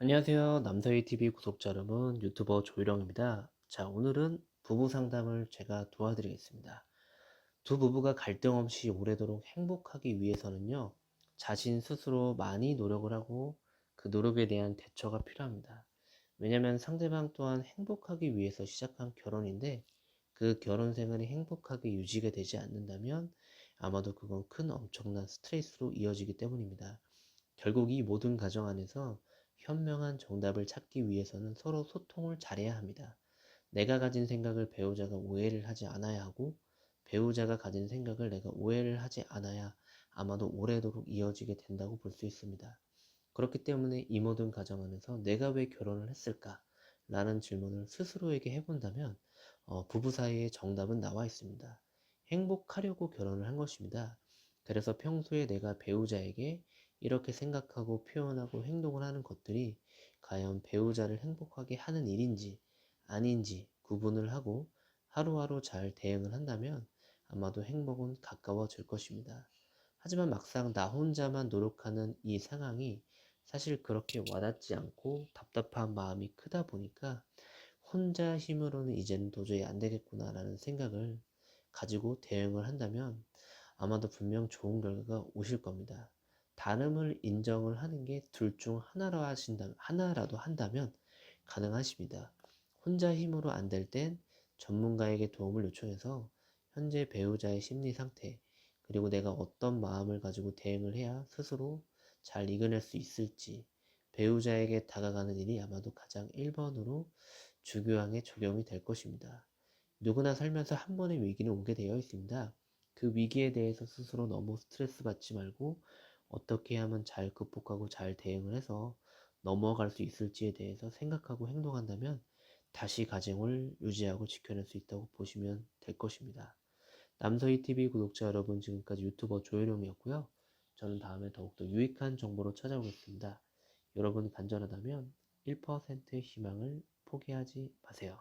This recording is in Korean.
안녕하세요. 남서희TV 구독자 여러분, 유튜버 조일영입니다. 자, 오늘은 부부 상담을 제가 도와드리겠습니다. 두 부부가 갈등 없이 오래도록 행복하기 위해서는요, 자신 스스로 많이 노력을 하고 그 노력에 대한 대처가 필요합니다. 왜냐하면 상대방 또한 행복하기 위해서 시작한 결혼인데, 그 결혼 생활이 행복하게 유지가 되지 않는다면 아마도 그건 큰 엄청난 스트레스로 이어지기 때문입니다. 결국 이 모든 가정 안에서 현명한 정답을 찾기 위해서는 서로 소통을 잘해야 합니다. 내가 가진 생각을 배우자가 오해를 하지 않아야 하고 배우자가 가진 생각을 내가 오해를 하지 않아야 아마도 오래도록 이어지게 된다고 볼 수 있습니다. 그렇기 때문에 이 모든 가정 안에서 내가 왜 결혼을 했을까? 라는 질문을 스스로에게 해본다면 어, 부부 사이의 정답은 나와 있습니다. 행복하려고 결혼을 한 것입니다. 그래서 평소에 내가 배우자에게 이렇게 생각하고 표현하고 행동을 하는 것들이 과연 배우자를 행복하게 하는 일인지 아닌지 구분을 하고 하루하루 잘 대응을 한다면 아마도 행복은 가까워질 것입니다. 하지만 막상 나 혼자만 노력하는 이 상황이 사실 그렇게 와닿지 않고 답답한 마음이 크다 보니까 혼자 힘으로는 이제는 도저히 안 되겠구나라는 생각을 가지고 대응을 한다면 아마도 분명 좋은 결과가 오실 겁니다. 다름을 인정을 하는 게 둘 중 하나로 하신다, 하나라도 한다면 가능하십니다. 혼자 힘으로 안 될 땐 전문가에게 도움을 요청해서 현재 배우자의 심리 상태, 그리고 내가 어떤 마음을 가지고 대응을 해야 스스로 잘 이겨낼 수 있을지, 배우자에게 다가가는 일이 아마도 가장 1번으로 주교양에 적용이 될 것입니다. 누구나 살면서 한 번의 위기는 오게 되어 있습니다. 그 위기에 대해서 스스로 너무 스트레스 받지 말고 어떻게 하면 잘 극복하고 잘 대응을 해서 넘어갈 수 있을지에 대해서 생각하고 행동한다면 다시 가정을 유지하고 지켜낼 수 있다고 보시면 될 것입니다. 남서희TV 구독자 여러분 지금까지 유튜버 조현용이었고요. 저는 다음에 더욱더 유익한 정보로 찾아오겠습니다. 여러분이 간절하다면 1%의 희망을 포기하지 마세요.